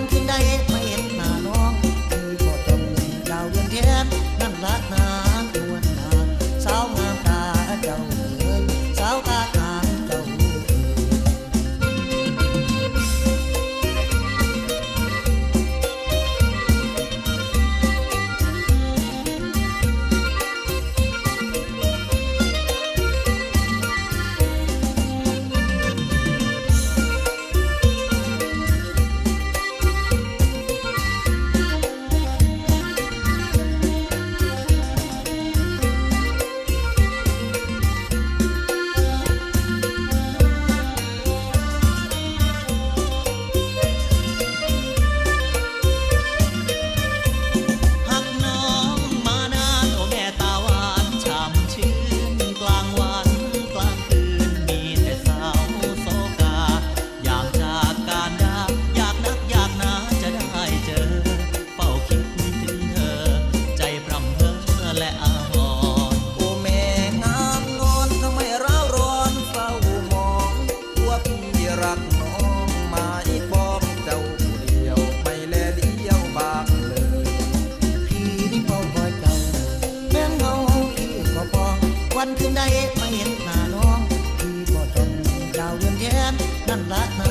วันคืนใดไม่เห็นหน้าน้องเคยพอดจมดาวเดือนแทนนั่นละนางนวลนางสาวงามตาเจ้าเอ๋ยสาวตา วันคืนใดไม่เห็นหน้าน้องพี่ก็จนดาวเดือนแย้มนั่นละนะ